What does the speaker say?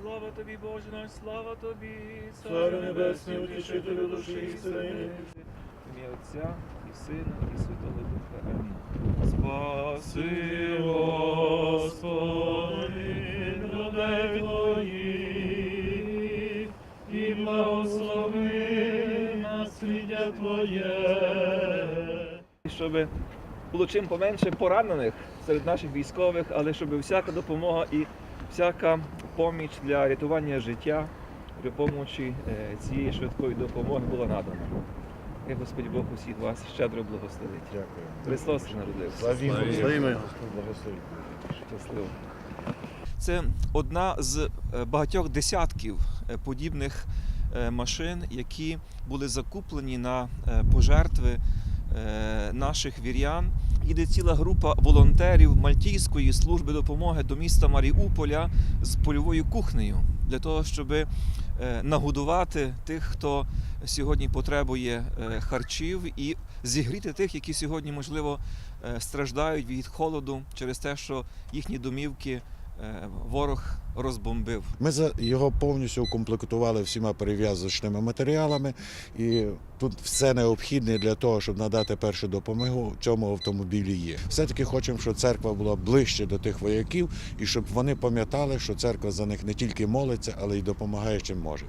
Слава тобі, Боже наш, слава тобі, Царю Небесний, утішителю душі і сини. Ім'я Отця і Сина, і Святого Духа. Амінь. Спаси, Господи, людей Твоїх, і благослови насліддя Твоє. Щоби було чим поменше поранених серед наших військових, але щоб всяка допомога і всяка поміч для рятування життя при помочі е, цієї швидкої допомоги була надана. Хай Господь Бог усіх вас щедро благословить. Дякую. Христос народився. Славімо, благословить. Щасливо. Це одна з е, багатьох десятків е, подібних машин, які були закуплені на пожертви наших вірян. Їде ціла група волонтерів Мальтійської служби допомоги до міста Маріуполя з польовою кухнею для того, щоб е, нагодувати тих, хто сьогодні потребує е, харчів, і зігріти тих, які сьогодні, можливо, е, страждають від холоду через те, що їхні домівки е, ворог розбомбив. Ми за його повністю укомплектували всіма перев'язочними матеріалами, і тут все необхідне для того, щоб надати першу допомогу цьому автомобілі є. Все-таки хочемо, щоб церква була ближче до тих вояків, і щоб вони пам'ятали, що церква за них не тільки молиться, але й допомагає чим може.